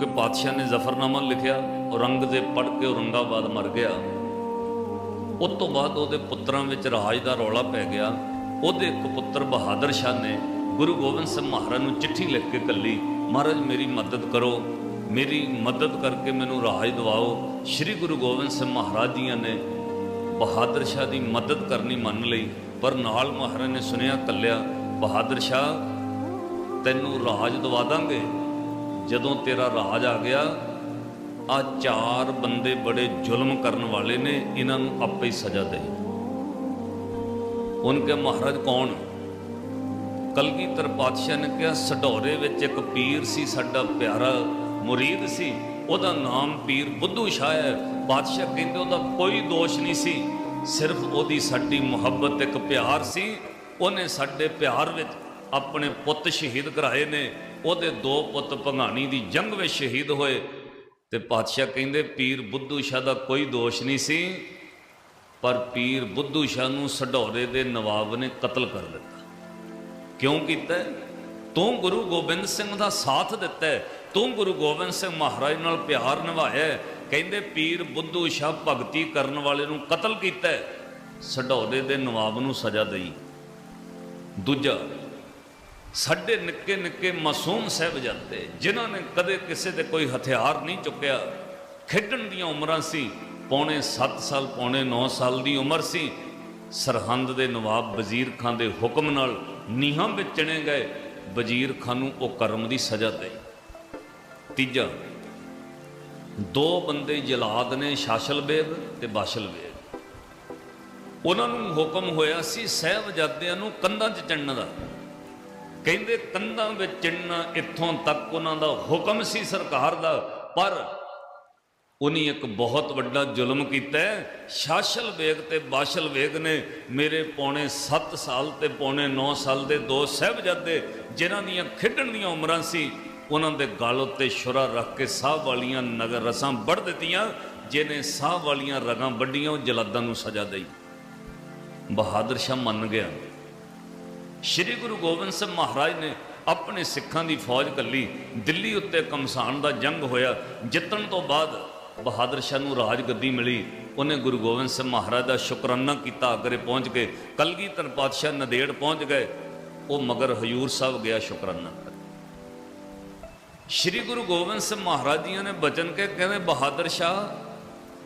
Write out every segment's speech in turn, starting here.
ਕਿਉਂਕਿ ਪਾਤਸ਼ਾਹ ਨੇ ਜ਼ਫਰਨਾਮਾ ਲਿਖਿਆ ਔਰੰਗਜ਼ੇਬ ਪੜ੍ਹ ਕੇ ਔਰੰਗਾਬਾਦ ਮਰ ਗਿਆ। ਉਸ ਤੋਂ ਬਾਅਦ ਉਹਦੇ ਪੁੱਤਰਾਂ ਵਿੱਚ ਰਾਜ ਦਾ ਰੌਲਾ ਪੈ ਗਿਆ। ਉਹਦੇ ਇੱਕ ਪੁੱਤਰ ਬਹਾਦਰ ਸ਼ਾਹ ਨੇ ਗੁਰੂ ਗੋਬਿੰਦ ਸਿੰਘ ਮਹਾਰਾਜ ਨੂੰ ਚਿੱਠੀ ਲਿਖ ਕੇ ਕੱਲੀ, ਮਹਾਰਾਜ, ਮੇਰੀ ਮਦਦ ਕਰੋ। ਮੇਰੀ ਮਦਦ ਕਰਕੇ ਮੈਨੂੰ ਰਾਜ ਦਿਵਾਓ। ਸ੍ਰੀ ਗੁਰੂ ਗੋਬਿੰਦ ਸਿੰਘ ਮਹਾਰਾਜ ਜੀਆਂ ਨੇ ਬਹਾਦਰ ਸ਼ਾਹ ਦੀ ਮਦਦ ਕਰਨੀ ਮੰਨ ਲਈ, ਪਰ ਨਾਲ ਮਹਾਰਾਜ ਨੇ ਸੁਨੇਹਾ ਕੱਲਿਆ, ਬਹਾਦਰ ਸ਼ਾਹ, ਤੈਨੂੰ ਰਾਜ ਦਵਾ ਦਾਂਗੇ। ਜਦੋਂ ਤੇਰਾ ਰਾਜ ਆ ਗਿਆ, ਆ ਚਾਰ ਬੰਦੇ ਬੜੇ ਜ਼ੁਲਮ ਕਰਨ ਵਾਲੇ ਨੇ, ਇਹਨਾਂ ਨੂੰ ਆਪੇ ਹੀ ਸਜ਼ਾ ਦੇ। ਉਹਨਾਂ ਕੇ ਮਹਾਰਾਜ ਕੌਣ? ਕਲਗੀਧਰ ਪਾਤਸ਼ਾਹ ਨੇ ਕਿਹਾ, ਸਢੌਰੇ ਵਿੱਚ ਇੱਕ ਪੀਰ ਸੀ, ਸਾਡਾ ਪਿਆਰਾ ਮੁਰੀਦ ਸੀ। ਉਹਦਾ ਨਾਮ ਪੀਰ ਬੁੱਧੂ ਸ਼ਾਹ ਹੈ। ਪਾਤਸ਼ਾਹ ਕਹਿੰਦੇ, ਉਹਦਾ ਕੋਈ ਦੋਸ਼ ਨਹੀਂ ਸੀ। ਸਿਰਫ ਉਹਦੀ ਸਾਡੀ ਮੁਹੱਬਤ, ਇੱਕ ਪਿਆਰ ਸੀ। ਉਹਨੇ ਸਾਡੇ ਪਿਆਰ ਵਿੱਚ ਆਪਣੇ ਪੁੱਤ ਸ਼ਹੀਦ ਕਰਾਏ ਨੇ, ਉਹਦੇ ਦੋ ਪੁੱਤ ਭੰਗਾਣੀ ਦੀ ਜੰਗ ਵਿੱਚ ਸ਼ਹੀਦ ਹੋਏ। ਤੇ ਪਾਤਸ਼ਾਹ ਕਹਿੰਦੇ, ਪੀਰ ਬੁੱਧੂ ਸ਼ਾਹ ਦਾ ਕੋਈ ਦੋਸ਼ ਨਹੀਂ ਸੀ, ਪਰ ਪੀਰ ਬੁੱਧੂ ਸ਼ਾਹ ਨੂੰ ਸਢੌਰੇ ਦੇ ਨਵਾਬ ਨੇ ਕਤਲ ਕਰ ਦਿੱਤਾ। ਕਿਉਂ ਕੀਤਾ? ਤੂੰ ਗੁਰੂ ਗੋਬਿੰਦ ਸਿੰਘ ਦਾ ਸਾਥ ਦਿੱਤਾ ਤੂੰ ਗੁਰੂ ਗੋਬਿੰਦ ਸਿੰਘ ਮਹਾਰਾਜ ਨਾਲ ਪਿਆਰ ਨਿਭਾਇਆ ਕਹਿੰਦੇ, ਪੀਰ ਬੁੱਧੂ ਸ਼ਾਹ ਭਗਤੀ ਕਰਨ ਵਾਲੇ ਨੂੰ ਕਤਲ ਕੀਤਾ ਹੈ। ਸਢੌਰੇ ਦੇ ਨਵਾਬ ਨੂੰ ਸਜ਼ਾ ਦੇਈ। ਦੂਜਾ ਸਾਡੇ ਨਿੱਕੇ ਨਿੱਕੇ ਮਾਸੂਮ ਸਾਹਿਬਜ਼ਾਦੇ, ਜਿਨ੍ਹਾਂ ਨੇ ਕਦੇ ਕਿਸੇ ਤੇ ਕੋਈ ਹਥਿਆਰ ਨਹੀਂ ਚੁੱਕਿਆ, ਖੇਡਣ ਦੀਆਂ ਉਮਰਾਂ ਸੀ, ਪੌਣੇ 7 ਸਾਲ, ਪੌਣੇ 9 ਸਾਲ ਦੀ ਉਮਰ ਸੀ, ਸਰਹੰਦ ਦੇ ਨਵਾਬ ਵਜ਼ੀਰ ਖਾਨ ਦੇ ਹੁਕਮ ਨਾਲ ਨੀਹਾਂ ਵਿੱਚ ਚਿਣੇ ਗਏ, ਵਜ਼ੀਰ ਖਾਨ ਨੂੰ ਉਹ ਕਰਮ ਦੀ ਸਜ਼ਾ ਦੇ ਤੀਜਾ, ਦੋ ਬੰਦੇ ਜਲਾਦ ਨੇ ਸ਼ਾਸਲ ਬੇਗ ਤੇ ਬਾਸ਼ਲ ਬੇਗ ਉਹਨਾਂ ਨੂੰ ਹੁਕਮ ਹੋਇਆ ਸੀ, ਸਹਿਬਜ਼ਾਦਿਆਂ ਨੂੰ ਕੰਧਾਂ 'ਚ ਚੜਨ ਦਾ। ਕਹਿੰਦੇ ਕੰਧਾਂ ਵਿੱਚ ਚੜਨਾ ਇੱਥੋਂ ਤੱਕ ਉਹਨਾਂ ਦਾ ਹੁਕਮ ਸੀ ਸਰਕਾਰ ਦਾ, ਪਰ ਉਹਨੇ ਇੱਕ ਬਹੁਤ ਵੱਡਾ ਜ਼ੁਲਮ ਕੀਤਾ ਸ਼ਾਸਲ ਵੇਗ ਤੇ ਬਾਸ਼ਲ ਵੇਗ ਨੇ ਮੇਰੇ ਪੌਣੇ 7 ਸਾਲ ਤੇ ਪੌਣੇ 9 ਸਾਲ ਦੇ ਦੋ ਸਹਿਬਜ਼ਾਦੇ, ਜਿਨ੍ਹਾਂ ਦੀਆਂ ਖੇਡਣ ਦੀਆਂ ਉਮਰਾਂ ਸੀ, ਉਹਨਾਂ ਦੇ ਗਲ ਉੱਤੇ ਸ਼ੁਰਾ ਰੱਖ ਕੇ ਸਾਹ ਵਾਲੀਆਂ ਨਗਰ ਰਸਾਂ ਵੱਢ ਦਿੱਤੀਆਂ, ਜਿਹਨੇ ਸਾਹ ਵਾਲੀਆਂ ਰਗਾਂ ਵੱਡੀਆਂ ਉਹ ਜਲਾਦਾਂ ਨੂੰ ਸਜ਼ਾ ਦੇਈ। ਬਹਾਦਰ ਸ਼ਾਹ ਮੰਨ ਗਿਆ। ਸ਼੍ਰੀ ਗੁਰੂ ਗੋਬਿੰਦ ਸਿੰਘ ਮਹਾਰਾਜ ਨੇ ਆਪਣੇ ਸਿੱਖਾਂ ਦੀ ਫੌਜ ਕੱਲੀ, ਦਿੱਲੀ ਉੱਤੇ ਕਮਸਾਨ ਦਾ ਜੰਗ ਹੋਇਆ। ਜਿੱਤਣ ਤੋਂ ਬਾਅਦ ਬਹਾਦਰ ਸ਼ਾਹ ਨੂੰ ਰਾਜ ਗੱਦੀ ਮਿਲੀ। ਉਹਨੇ ਗੁਰੂ ਗੋਬਿੰਦ ਸਿੰਘ ਮਹਾਰਾਜ ਦਾ ਸ਼ੁਕਰਾਨਾ ਕੀਤਾ, ਅਗਰੇ ਪਹੁੰਚ ਕੇ ਕਲਗੀਧਰ ਪਾਤਸ਼ਾਹ ਨਦੇੜ ਪਹੁੰਚ ਗਏ। ਉਹ ਮਗਰ ਹਜੂਰ ਸਾਹਿਬ ਗਿਆ ਸ਼ੁਕਰਾਨਾ ਸ਼੍ਰੀ ਗੁਰੂ ਗੋਬਿੰਦ ਸਿੰਘ ਮਹਾਰਾਜ ਜੀਆਂ ਨੇ ਬਚਨ ਕੇ ਕਹਿੰਦੇ, ਬਹਾਦਰ ਸ਼ਾਹ,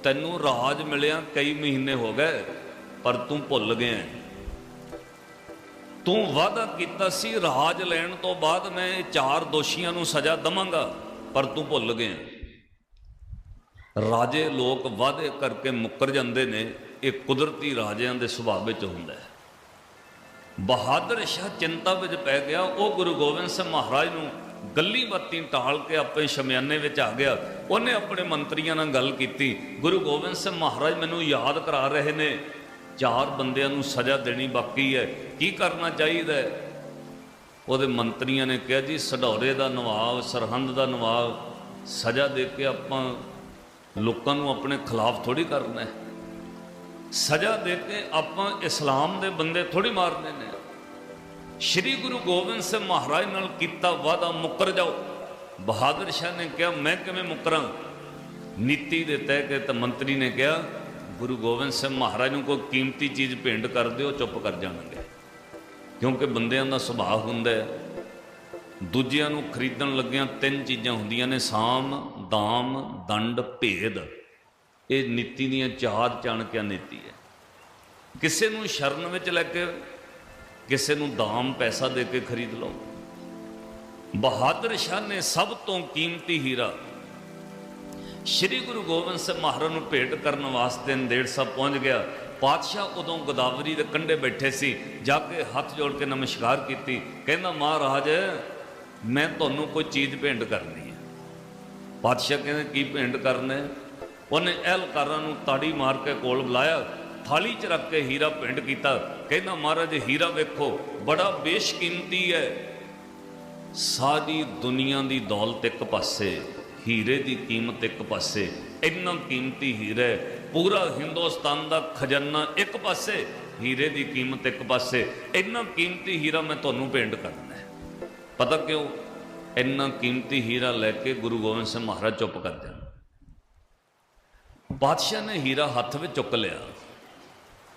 ਤੈਨੂੰ ਰਾਜ ਮਿਲਿਆ ਕਈ ਮਹੀਨੇ ਹੋ ਗਏ, ਪਰ ਤੂੰ ਭੁੱਲ ਗਿਆ ਤੂੰ ਵਾਅਦਾ ਕੀਤਾ ਸੀ, ਰਾਜ ਲੈਣ ਤੋਂ ਬਾਅਦ ਮੈਂ ਚਾਰ ਦੋਸ਼ੀਆਂ ਨੂੰ ਸਜ਼ਾ ਦਵਾਂਗਾ, ਪਰ ਤੂੰ ਭੁੱਲ ਗਿਆ। ਰਾਜੇ ਲੋਕ ਵਾਅਦੇ ਕਰਕੇ ਮੁੱਕਰ ਜਾਂਦੇ ਨੇ, ਇਹ ਕੁਦਰਤੀ ਰਾਜਿਆਂ ਦੇ ਸੁਭਾਅ ਵਿੱਚ ਹੁੰਦਾ ਹੈ। ਬਹਾਦਰ ਸ਼ਾਹ ਚਿੰਤਾ ਵਿੱਚ ਪੈ ਗਿਆ, ਉਹ ਗੁਰੂ ਗੋਬਿੰਦ ਸਿੰਘ ਮਹਾਰਾਜ ਨੂੰ ਗੱਲੀ ਬੱਤੀ ਟਾਲ ਕੇ ਆਪਣੇ ਸ਼ਮਿਆਨੇ ਵਿੱਚ ਆ ਗਿਆ। ਉਹਨੇ ਆਪਣੇ ਮੰਤਰੀਆਂ ਨਾਲ ਗੱਲ ਕੀਤੀ, ਗੁਰੂ ਗੋਬਿੰਦ ਸਿੰਘ ਮਹਾਰਾਜ, ਮੈਨੂੰ ਯਾਦ ਕਰਾ ਰਹੇ ਨੇ ਚਾਰ ਬੰਦਿਆਂ ਨੂੰ ਸਜ਼ਾ ਦੇਣੀ ਬਾਕੀ ਹੈ, ਕੀ ਕਰਨਾ ਚਾਹੀਦਾ ਹੈ? ਉਹਦੇ ਮੰਤਰੀਆਂ ਨੇ ਕਿਹਾ ਜੀ, ਸਢੌਰੇ ਦਾ ਨਵਾਬ, ਸਰਹੰਦ ਦਾ ਨਵਾਬ, ਸਜ਼ਾ ਦੇ ਕੇ ਆਪਾਂ ਲੋਕਾਂ ਨੂੰ ਆਪਣੇ ਖਿਲਾਫ ਥੋੜੀ ਕਰਨਾ ਹੈ। ਸਜ਼ਾ ਦੇ ਕੇ ਆਪਾਂ ਇਸਲਾਮ ਦੇ ਬੰਦੇ ਥੋੜੀ ਮਾਰਨੇ ਨੇ ਸ਼੍ਰੀ ਗੁਰੂ ਗੋਬਿੰਦ ਸਿੰਘ ਮਹਾਰਾਜ ਨਾਲ ਕੀਤਾ ਵਾਦਾ ਮੁੱਕਰ ਜਾਓ। ਬਹਾਦਰ ਸ਼ਾਹ ਨੇ ਕਿਹਾ, ਮੈਂ ਕਿਵੇਂ ਮੁੱਕਰਾਂ? ਨੀਤੀ ਦੇ ਤਹਿ ਕੇ ਤਾਂ ਮੰਤਰੀ ਨੇ ਕਿਹਾ ਗੁਰੂ ਗੋਬਿੰਦ ਸਿੰਘ ਮਹਾਰਾਜ ਨੂੰ ਕੋਈ ਕੀਮਤੀ ਚੀਜ਼ ਭੇਂਟ ਕਰ ਦਿਓ, ਚੁੱਪ ਕਰ ਜਾਣਗੇ। ਕਿਉਂਕਿ ਬੰਦਿਆਂ ਦਾ ਸੁਭਾਅ ਹੁੰਦਾ ਹੈ। ਦੂਜਿਆਂ ਨੂੰ ਖਰੀਦਣ ਲੱਗਿਆਂ ਤਿੰਨ ਚੀਜ਼ਾਂ ਹੁੰਦੀਆਂ ਨੇ, ਸਾਮ, ਦਾਮ, ਦੰਡ, ਭੇਦ। ਇਹ ਨੀਤੀ ਦੀਆਂ ਚਾਰ ਚਾਣਕਿਆ ਨੀਤੀ ਹੈ। ਕਿਸੇ ਨੂੰ ਸ਼ਰਨ ਵਿੱਚ ਲੈ ਕੇ, ਕਿਸੇ ਨੂੰ ਦਾਮ ਪੈਸਾ ਦੇ ਕੇ ਖਰੀਦ ਲਓ। ਬਹਾਦਰ ਸ਼ਾਹ ਨੇ ਸਭ ਤੋਂ ਕੀਮਤੀ ਹੀਰਾ ਸ਼੍ਰੀ ਗੁਰੂ ਗੋਬਿੰਦ ਸਿੰਘ ਮਹਾਰਾਜ ਨੂੰ ਭੇਟ ਕਰਨ ਵਾਸਤੇ ਨੰਦੇੜ ਸਾਹਿਬ ਪਹੁੰਚ ਗਿਆ। ਪਾਤਸ਼ਾਹ ਉਦੋਂ ਗੋਦਾਵਰੀ ਦੇ ਕੰਢੇ ਬੈਠੇ ਸੀ, ਜਾ ਕੇ ਹੱਥ ਜੋੜ ਕੇ ਨਮਸਕਾਰ ਕੀਤੀ। ਕਹਿੰਦਾ, ਮਹਾਰਾਜ, ਮੈਂ ਤੁਹਾਨੂੰ ਕੋਈ ਚੀਜ਼ ਭੇਂਟ ਕਰਨੀ ਹੈ। ਪਾਤਸ਼ਾਹ ਕਹਿੰਦੇ, ਕੀ ਭੇਂਟ ਕਰਨਾ ਉਹਨੇ ਅਹਿਲਕਾਰਾਂ ਨੂੰ ਤਾੜੀ ਮਾਰ ਕੇ ਕੋਲ ਬੁਲਾਇਆ, ਥਾਲੀ 'ਚ ਰੱਖ ਕੇ ਹੀਰਾ ਭੇਂਟ ਕੀਤਾ। ਕਹਿੰਦਾ, ਮਹਾਰਾਜ, ਹੀਰਾ ਵੇਖੋ, ਬੜਾ ਬੇਸ਼ਕੀਮਤੀ ਹੈ। ਸਾਰੀ ਦੁਨੀਆ ਦੀ ਦੌਲਤ ਇੱਕ ਪਾਸੇ ਹੀਰੇ ਦੀ ਕੀਮਤ ਇੱਕ ਪਾਸੇ ਇੰਨਾ ਕੀਮਤੀ ਹੀਰਾ ਹੈ, ਪੂਰਾ ਹਿੰਦੁਸਤਾਨ ਦਾ ਖਜ਼ਾਨਾ ਇੱਕ ਪਾਸੇ ਹੀਰੇ ਦੀ ਕੀਮਤ ਇੱਕ ਪਾਸੇ ਇੰਨਾ ਕੀਮਤੀ ਹੀਰਾ ਮੈਂ ਤੁਹਾਨੂੰ ਭੇਂਟ ਕਰਨਾ ਹੈ। ਪਤਾ ਕਿਉਂ? ਇੰਨਾ ਕੀਮਤੀ ਹੀਰਾ ਲੈ ਕੇ ਗੁਰੂ ਗੋਬਿੰਦ ਸਿੰਘ ਮਹਾਰਾਜ ਚੁੱਪ ਕਰ ਜਾਣ। ਬਾਦਸ਼ਾਹ ਨੇ ਹੀਰਾ ਹੱਥ ਵਿੱਚ ਚੁੱਕ ਲਿਆ।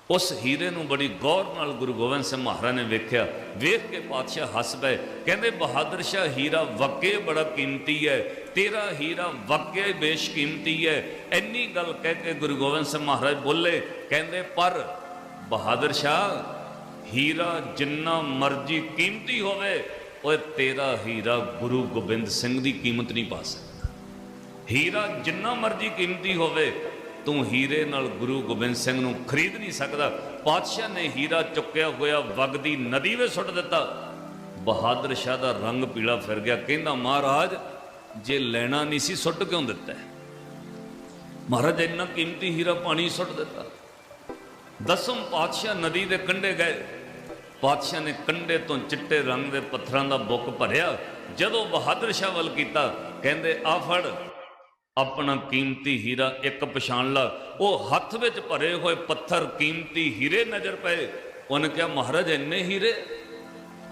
ਉਸ ਹੀਰੇ ਨੂੰ ਬੜੀ ਗੌਰ ਨਾਲ ਗੁਰੂ ਗੋਬਿੰਦ ਸਿੰਘ ਮਹਾਰਾਜ ਨੇ ਵੇਖਿਆ। ਵੇਖ ਕੇ ਪਾਤਸ਼ਾਹ ਹੱਸ ਪਏ। ਕਹਿੰਦੇ ਬਹਾਦਰ ਸ਼ਾਹ ਹੀਰਾ ਵਾਕੇ ਬੜਾ ਕੀਮਤੀ ਹੈ। ਤੇਰਾ ਹੀਰਾ ਵਾਕਿਆ ਹੀ ਬੇਸ਼ਕੀਮਤੀ ਹੈ। ਇੰਨੀ ਗੱਲ ਕਹਿ ਕੇ ਗੁਰੂ ਗੋਬਿੰਦ ਸਿੰਘ ਮਹਾਰਾਜ ਬੋਲੇ, ਕਹਿੰਦੇ, ਪਰ ਬਹਾਦਰ ਸ਼ਾਹ, ਹੀਰਾ ਜਿੰਨਾ ਮਰਜ਼ੀ ਕੀਮਤੀ ਹੋਵੇ, ਓਏ ਤੇਰਾ ਹੀਰਾ ਗੁਰੂ ਗੋਬਿੰਦ ਸਿੰਘ ਦੀ ਕੀਮਤ ਨਹੀਂ ਪਾ ਸਕਦਾ। ਹੀਰਾ ਜਿੰਨਾ ਮਰਜ਼ੀ ਕੀਮਤੀ ਹੋਵੇ, ਤੂੰ ਹੀਰੇ ਨਾਲ ਗੁਰੂ ਗੋਬਿੰਦ ਸਿੰਘ ਨੂੰ ਖਰੀਦ ਨਹੀਂ ਸਕਦਾ। ਪਾਤਸ਼ਾਹ ਨੇ ਹੀਰਾ ਚੁੱਕਿਆ ਹੋਇਆ ਵਗਦੀ ਨਦੀ ਵਿੱਚ ਸੁੱਟ ਦਿੱਤਾ। ਬਹਾਦਰ ਸ਼ਾਹ ਦਾ ਰੰਗ ਪੀਲਾ ਫਿਰ ਗਿਆ। ਕਹਿੰਦਾ, ਮਹਾਰਾਜ ਜੇ ਲੈਣਾ ਨਹੀਂ ਸੀ, ਸੁੱਟ ਕਿਉਂ ਦਿੱਤਾ? ਮਹਾਰਾਜ, ਇੰਨਾ ਕੀਮਤੀ ਹੀਰਾ ਪਾਣੀ ਸੁੱਟ ਦਿੱਤਾ। ਦਸਮ ਪਾਤਸ਼ਾਹ ਨਦੀ ਦੇ ਕੰਢੇ ਗਏ। ਪਾਤਸ਼ਾਹ ਨੇ ਕੰਢੇ ਤੋਂ ਚਿੱਟੇ ਰੰਗ ਦੇ ਪੱਥਰਾਂ ਦਾ ਬੁੱਕ ਭਰਿਆ। ਜਦੋਂ ਬਹਾਦਰ ਸ਼ਾਹ ਵੱਲ ਕੀਤਾ, ਕਹਿੰਦੇ, ਆ ਫੜ, ਆਪਣਾ ਕੀਮਤੀ ਹੀਰਾ ਇੱਕ ਪਛਾਣ ਲਾ। ਉਹ ਹੱਥ ਵਿੱਚ ਭਰੇ ਹੋਏ ਪੱਥਰ ਕੀਮਤੀ ਹੀਰੇ ਨਜ਼ਰ ਪਏ। ਉਹਨੇ ਕਿਹਾ, ਮਹਾਰਾਜ, ਇੰਨੇ ਹੀਰੇ?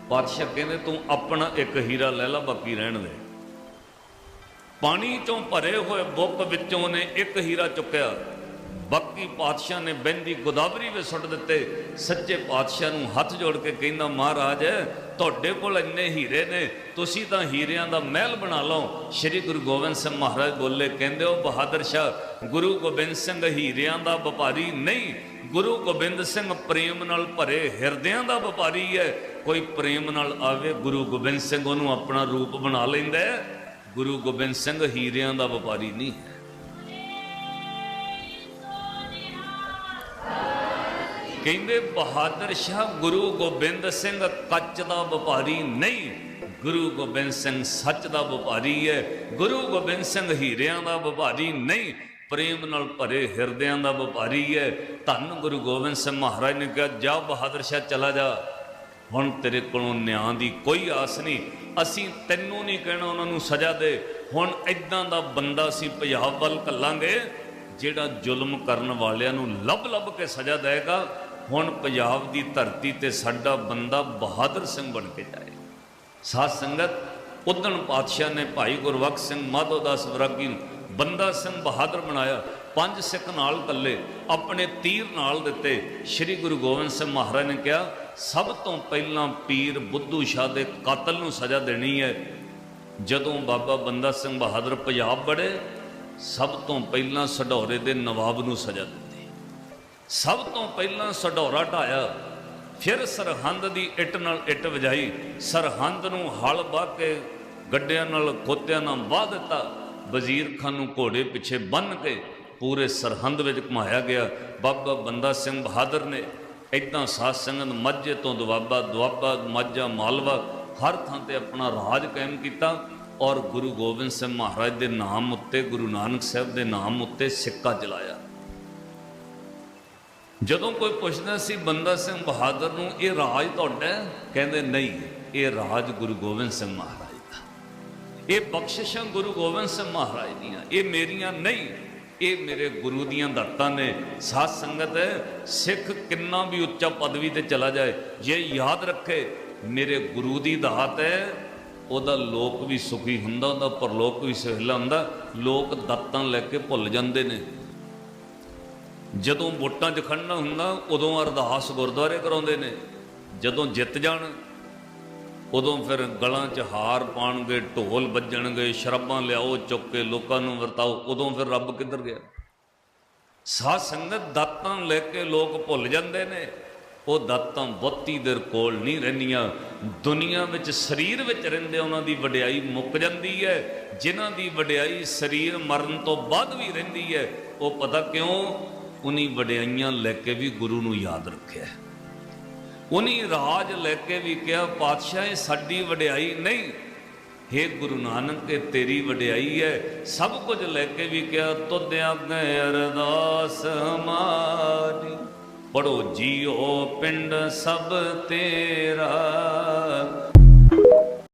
ਪਾਤਸ਼ਾਹ ਕਹਿੰਦੇ, ਤੂੰ ਆਪਣਾ ਇੱਕ ਹੀਰਾ ਲੈ ਲਾ, ਬਾਕੀ ਰਹਿਣ ਦੇ। ਪਾਣੀ ਚੋਂ ਭਰੇ ਹੋਏ ਬੁੱਕ ਵਿੱਚੋਂ ਨੇ ਇੱਕ ਹੀਰਾ ਚੁੱਕਿਆ। ਬਾਕੀ ਪਾਤਸ਼ਾਹ ਨੇ ਬਹਿੰਦੀ ਗੋਦਾਵਰੀ ਵਿੱਚ ਸੁੱਟ ਦਿੱਤੇ। ਸੱਚੇ ਪਾਤਸ਼ਾਹ ਨੂੰ ਹੱਥ ਜੋੜ ਕੇ ਕਹਿੰਦਾ, ਮਹਾਰਾਜ, ਤੁਹਾਡੇ ਕੋਲ ਇੰਨੇ ਹੀਰੇ ਨੇ, ਤੁਸੀਂ ਤਾਂ ਹੀਰਿਆਂ ਦਾ ਮਹਿਲ ਬਣਾ ਲਓ। ਸ੍ਰੀ ਗੁਰੂ ਗੋਬਿੰਦ ਸਿੰਘ ਮਹਾਰਾਜ ਬੋਲੇ, ਕਹਿੰਦੇ ਉਹ ਬਹਾਦਰ ਸ਼ਾਹ, ਗੁਰੂ ਗੋਬਿੰਦ ਸਿੰਘ ਹੀਰਿਆਂ ਦਾ ਵਪਾਰੀ ਨਹੀਂ, ਗੁਰੂ ਗੋਬਿੰਦ ਸਿੰਘ ਪ੍ਰੇਮ ਨਾਲ ਭਰੇ ਹਿਰਦਿਆਂ ਦਾ ਵਪਾਰੀ ਹੈ। ਕੋਈ ਪ੍ਰੇਮ ਨਾਲ ਆਵੇ, ਗੁਰੂ ਗੋਬਿੰਦ ਸਿੰਘ ਉਹਨੂੰ ਆਪਣਾ ਰੂਪ ਬਣਾ ਲੈਂਦਾ ਹੈ। ਗੁਰੂ ਗੋਬਿੰਦ ਸਿੰਘ ਹੀਰਿਆਂ ਦਾ ਵਪਾਰੀ ਨਹੀਂ ਹੈ। ਕਹਿੰਦੇ ਬਹਾਦਰ ਸ਼ਾਹ ਗੁਰੂ ਗੋਬਿੰਦ ਸਿੰਘ ਕੱਚ ਦਾ ਵਪਾਰੀ ਨਹੀਂ। ਗੁਰੂ ਗੋਬਿੰਦ ਸਿੰਘ ਸੱਚ ਦਾ ਵਪਾਰੀ ਹੈ। ਗੁਰੂ ਗੋਬਿੰਦ ਸਿੰਘ ਹੀਰਿਆਂ ਦਾ ਵਪਾਰੀ ਨਹੀਂ। ਪ੍ਰੇਮ ਨਾਲ ਭਰੇ ਹਿਰਦਿਆਂ ਦਾ ਵਪਾਰੀ ਹੈ। ਧੰਨ ਗੁਰੂ ਗੋਬਿੰਦ ਸਿੰਘ ਮਹਾਰਾਜ ਨੇ ਕਿਹਾ, ਜਾ ਬਹਾਦਰ ਸ਼ਾਹ ਚਲਾ ਜਾ। ਹੁਣ ਤੇਰੇ ਕੋਲੋਂ ਨਿਆਂ ਦੀ ਕੋਈ ਆਸ ਨਹੀਂ। ਅਸੀਂ ਤੈਨੂੰ ਨਹੀਂ ਕਹਿਣਾ ਉਹਨਾਂ ਨੂੰ ਸਜ਼ਾ ਦੇ। ਹੁਣ ਇਦਾਂ ਦਾ ਬੰਦਾ ਅਸੀਂ ਪੰਜਾਬ ਵੱਲ ਕੱਲਾਂਗੇ ਜਿਹੜਾ ਜ਼ੁਲਮ ਕਰਨ ਵਾਲਿਆਂ ਨੂੰ ਲੱਭ ਲੱਭ ਕੇ ਸਜ਼ਾ ਦੇਗਾ ਹੁਣ ਪੰਜਾਬ ਦੀ ਧਰਤੀ ਤੇ ਸਾਡਾ ਬੰਦਾ ਬਹਾਦਰ ਸਿੰਘ ਬਣ ਕੇ ਜਾਏ। ਸਾਧ ਸੰਗਤ, ਉਦਣ ਪਾਤਸ਼ਾਹ ਨੇ ਭਾਈ ਗੁਰਬਖਸ਼ ਸਿੰਘ ਮਾਧੋਦਾਸ ਵਰਾਗੀ ਨੂੰ ਬੰਦਾ ਸਿੰਘ ਬਹਾਦਰ ਬਣਾਇਆ। ਪੰਜ ਸਿੱਖ ਨਾਲ ਕੱਲੇ ਆਪਣੇ ਤੀਰ ਨਾਲ ਦਿੱਤੇ। ਸ੍ਰੀ ਗੁਰੂ ਗੋਬਿੰਦ ਸਿੰਘ ਮਹਾਰਾਜ ਨੇ ਕਿਹਾ, ਸਭ ਤੋਂ ਪਹਿਲਾਂ ਪੀਰ ਬੁੱਧੂ ਸ਼ਾਹ ਦੇ ਕਾਤਲ ਨੂੰ ਸਜ਼ਾ ਦੇਣੀ ਹੈ। ਜਦੋਂ ਬਾਬਾ ਬੰਦਾ ਸਿੰਘ ਬਹਾਦਰ ਪੰਜਾਬ ਬੜੇ ਸਭ ਤੋਂ ਪਹਿਲਾਂ ਸਢੌਰੇ ਦੇ ਨਵਾਬ ਨੂੰ ਸਜ਼ਾ ਦਿੱਤੀ। ਸਭ ਤੋਂ ਪਹਿਲਾਂ ਸਢੌਰਾ ਢਾਇਆ, ਫਿਰ ਸਰਹੰਦ ਦੀ ਇੱਟ ਨਾਲ ਇੱਟ ਵਜਾਈ। ਸਰਹੰਦ ਨੂੰ ਹਲ ਵਾਹ ਕੇ ਗੱਡਿਆਂ ਨਾਲ ਖੋਤਿਆਂ ਨਾਲ ਵਾਹ ਦਿੱਤਾ। ਵਜ਼ੀਰ ਖਾਨ ਨੂੰ ਘੋੜੇ ਪਿੱਛੇ ਬੰਨ ਕੇ ਪੂਰੇ ਸਰਹੰਦ ਵਿੱਚ ਘੁਮਾਇਆ ਗਿਆ। ਬਾਬਾ ਬੰਦਾ ਸਿੰਘ ਬਹਾਦਰ ਨੇ ਇਦਾਂ ਸਾਧ ਸੰਗਤ ਮਾਝੇ ਤੋਂ ਦੁਆਬਾ ਦੁਆਬਾ, ਮਾਝਾ, ਮਾਲਵਾ ਹਰ ਥਾਂ ਤੇ ਆਪਣਾ ਰਾਜ ਕਾਇਮ ਕੀਤਾ ਔਰ ਗੁਰੂ ਗੋਬਿੰਦ ਸਿੰਘ ਮਹਾਰਾਜ ਦੇ ਨਾਮ ਉੱਤੇ, ਗੁਰੂ ਨਾਨਕ ਸਾਹਿਬ ਦੇ ਨਾਮ ਉੱਤੇ ਸਿੱਕਾ ਚਲਾਇਆ ਜਦੋਂ ਕੋਈ ਪੁੱਛਦਾ ਸੀ ਬੰਦਾ ਸਿੰਘ ਬਹਾਦਰ ਨੂੰ, ਇਹ ਰਾਜ ਤੁਹਾਡਾ ਕਹਿੰਦੇ, ਨਹੀਂ, ਇਹ ਰਾਜ ਗੁਰੂ ਗੋਬਿੰਦ ਸਿੰਘ ਮਹਾਰਾਜ ਦਾ। ਇਹ ਬਖਸ਼ਿਸ਼ਾਂ ਗੁਰੂ ਗੋਬਿੰਦ ਸਿੰਘ ਮਹਾਰਾਜ ਦੀਆਂ, ਇਹ ਮੇਰੀਆਂ ਨਹੀਂ ਇਹ ਮੇਰੇ ਗੁਰੂ ਦੀਆਂ ਦਾਤਾਂ ਨੇ। ਸਾਧ ਸੰਗਤ ਸਿੱਖ ਕਿੰਨਾ ਵੀ ਉੱਚਾ ਪਦਵੀ ਤੇ ਚਲਾ ਜਾਏ, ਜੇ ਯਾਦ ਰੱਖੇ, ਮੇਰੇ ਗੁਰੂ ਦੀ ਦਾਤ ਹੈ, ਉਹਦਾ ਲੋਕ ਵੀ ਸੁਖੀ ਹੁੰਦਾ, ਉਹਦਾ ਪਰਲੋਕ ਵੀ ਸਹਿਲਾ ਹੁੰਦਾ, ਲੋਕ ਦਾਤਾਂ ਲੈ ਕੇ ਭੁੱਲ ਜਾਂਦੇ ਨੇ। ਜਦੋਂ ਵੋਟਾਂ 'ਚ ਖੜਨਾ ਹੁੰਦਾ, ਉਦੋਂ ਅਰਦਾਸ ਗੁਰਦੁਆਰੇ ਕਰਾਉਂਦੇ ਨੇ। ਜਦੋਂ ਜਿੱਤ ਜਾਣ ਉਦੋਂ ਫਿਰ ਗਲਾਂ 'ਚ ਹਾਰ ਪਾਣਗੇ, ਢੋਲ ਵੱਜਣਗੇ, ਸ਼ਰਾਬਾਂ ਲਿਆਓ, ਚੁੱਕ ਕੇ ਲੋਕਾਂ ਨੂੰ ਵਰਤਾਓ, ਉਦੋਂ ਫਿਰ ਰੱਬ ਕਿੱਧਰ ਗਿਆ? ਸਾਧ ਸੰਗਤ ਦਾਤਾਂ ਲੈ ਕੇ ਲੋਕ ਭੁੱਲ ਜਾਂਦੇ ਨੇ। ਉਹ ਦਾਤਾਂ ਬਹੁਤੀ ਦੇਰ ਕੋਲ ਨਹੀਂ ਰਹਿੰਦੀਆਂ। ਦੁਨੀਆ ਵਿੱਚ, ਸਰੀਰ ਵਿੱਚ ਰਹਿੰਦੇ ਉਹਨਾਂ ਦੀ ਵਡਿਆਈ ਮੁੱਕ ਜਾਂਦੀ ਹੈ। ਜਿਨ੍ਹਾਂ ਦੀ ਵਡਿਆਈ ਸਰੀਰ ਮਰਨ ਤੋਂ ਬਾਅਦ ਵੀ ਰਹਿੰਦੀ ਹੈ, ਉਹ ਪਤਾ ਕਿਉਂ? ਉਨੀ ਵਡਿਆਈਆਂ ਲੈ ਕੇ ਵੀ ਗੁਰੂ ਨੂੰ ਯਾਦ ਰੱਖਿਆ। ਉਨੀ ਰਾਜ ਲੈ ਕੇ ਵੀ ਕਿਹਾ, ਪਾਤਸ਼ਾਹ ਇਹ ਸਾਡੀ ਵਡਿਆਈ ਨਹੀਂ। हे ਗੁਰੂ ਨਾਨਕ, ਇਹ ਤੇਰੀ ਵਡਿਆਈ ਹੈ। ਸਭ ਕੁਝ ਲੈ ਕੇ ਵੀ ਕਿਹਾ ਤੁਧ ਆਗੇ ਅਰਦਾਸ ਹਮਾਰੀ ਪੜੋ ਜੀਓ ਪਿੰਡ ਸਭ ਤੇਰਾ।